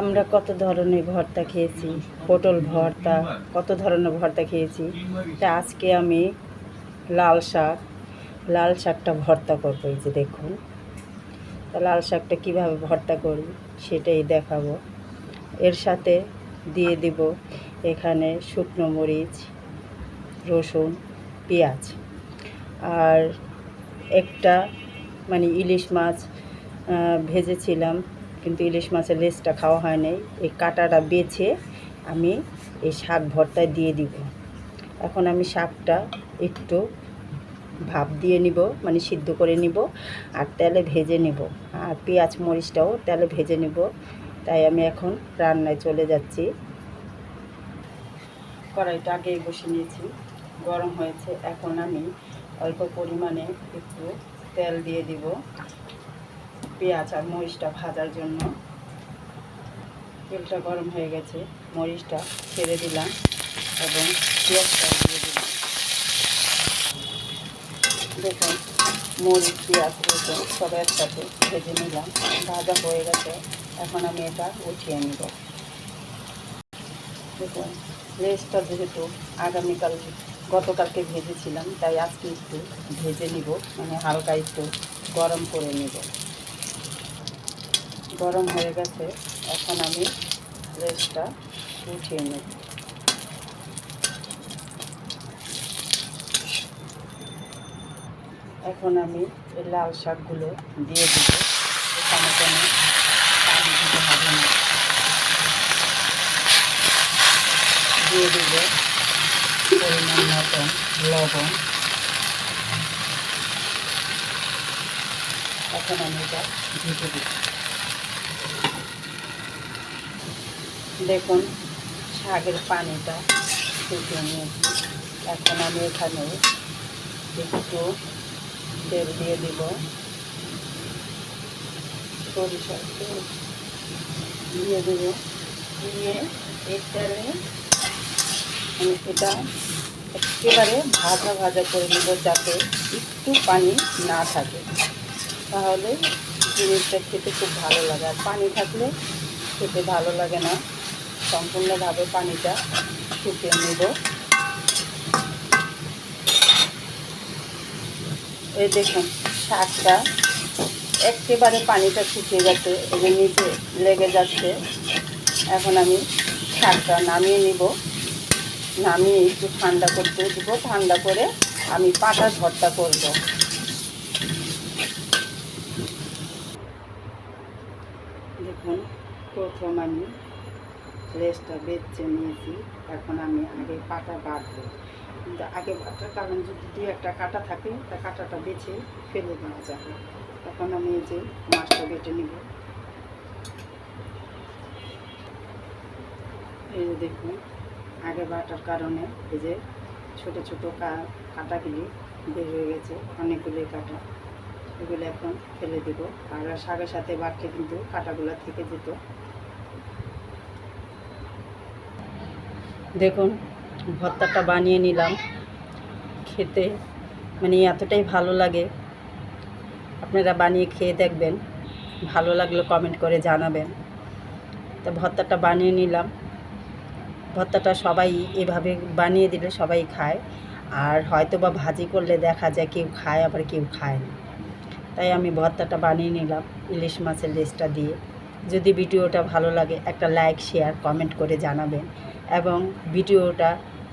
আমরা কত ধরনের ভর্তা খেয়েছি, পটল ভর্তা, কত ধরনের ভর্তা খেয়েছি। তা আজকে আমি লাল শাক, লাল শাকটা ভর্তা করব, এই যে দেখুন। তা লাল শাকটা কীভাবে ভর্তা করি সেটাই দেখাবো। এর সাথে দিয়ে দিব এখানে শুকনো মরিচ, রসুন, পেঁয়াজ। আর একটা মানে ইলিশ মাছ ভেজেছিলাম কিন্তু ইলিশ মাছের লেজটা খাওয়া হয় নাই। এই কাঁটাটা বেছে আমি এই শাক ভর্তায় দিয়ে দিব। এখন আমি শাকটা একটু ভাপ দিয়ে নিব মানে সিদ্ধ করে নিব আর তেলে ভেজে নিব। আর পেঁয়াজ মরিচটাও তেলে ভেজে নিব। তাই আমি এখন রান্নায় চলে যাচ্ছি। কড়াইটা আগেই বসে নিয়েছি, গরম হয়েছে। এখন আমি অল্প পরিমাণে একটু তেল দিয়ে দিব। পেঁয়াজ আর মরিচটা ভাজার জন্য। তেলটা গরম হয়ে গেছে, মরিচটা ছেড়ে দিলাম এবং পেঁয়াজটা দিয়ে দিলাম। দেখুন, মরিচ, পেঁয়াজ, রসুন সব একসাথে ভেজে নিলাম, ভাজা হয়ে গেছে। এখন আমি এটা উঠিয়ে নিব। দেখুন লেসটা যেহেতু আগামীকাল, গতকালকে ভেজেছিলাম, তাই আজকে একটু ভেজে নিব মানে হালকা একটু গরম করে নিব। গরম হয়ে গেছে, এখন আমি লেসটা উঠিয়ে নেব। এখন আমি এই লাল শাকগুলো দিয়ে দিব। এখানে কোনো পানি দিতে হবে না। দিয়ে দিব পরিমাণ মতন লবণ। এখন আমি এটা ঢেকে দিব। দেখুন, শাকের পানিটা শুকিয়ে নিয়েছি। এখন আমি এখানে একটু তেল দিয়ে দিব। সরিষার তেল দিয়ে দেবো। দিয়ে তেলে আমি এটা একেবারে ভাজা ভাজা করে নেব যাতে একটু পানি না থাকে। তাহলে জিনিসটা খেতে খুব ভালো লাগে। আর পানি থাকলে খেতে ভালো লাগে না। সম্পূর্ণভাবে পানিটা শুকিয়ে নেব। এই দেখুন, শাকটা একেবারে পানিটা শুকিয়ে গেছে এই নিচে লেগে যাচ্ছে। এখন আমি শাকটা নামিয়ে নিব। নামিয়ে একটু ঠান্ডা করতে দিব। ঠান্ডা করে আমি পাটা ভর্তা করব। দেখুন, প্রথম আমি লেসটা বেচে নিয়েছি, এখন আমি আগে পাটা বাটবো কিন্তু আগে বাটার কারণ যদি দুই একটা কাটা থাকে, তা কাটাটা বেছে ফেলে দেওয়া যাবে। তখন আমি এই যে মাছটা বেটে নিব। এই যে দেখুন, আগে বাটার কারণে এই যে ছোট ছোট কাটাগুলি বের হয়ে গেছে অনেকগুলি কাটা। এগুলো এখন ফেলে দিব। আর শাকের সাথে বাটলে কিন্তু কাটাগুলো থেকে যেত। দেখুন, ভর্তাটা বানিয়ে নিলাম। খেতে মানে এতটাই ভালো লাগে। আপনারা বানিয়ে খেয়ে দেখবেন। ভালো লাগলে কমেন্ট করে জানাবেন। তো ভর্তাটা বানিয়ে নিলাম। ভর্তাটা সবাই এভাবে বানিয়ে দিলে সবাই খায়। আর হয়তো বা ভাজি করলে দেখা যায় কেউ খায়, আবার কেউ খায় না। তাই আমি ভর্তাটা বানিয়ে নিলাম, ইলিশ মাছের লেজটা দিয়ে। যদি ভিডিওটা ভালো লাগে, একটা লাইক শেয়ার কমেন্ট করে জানাবেন। এবং ভিডিওটা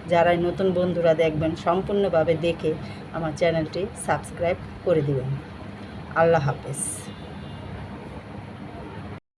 যারা নতুন বন্ধুরা দেখবেন, সম্পূর্ণভাবে দেখে আমার চ্যানেলটি সাবস্ক্রাইব করে দেবেন। আল্লাহ হাফেজ।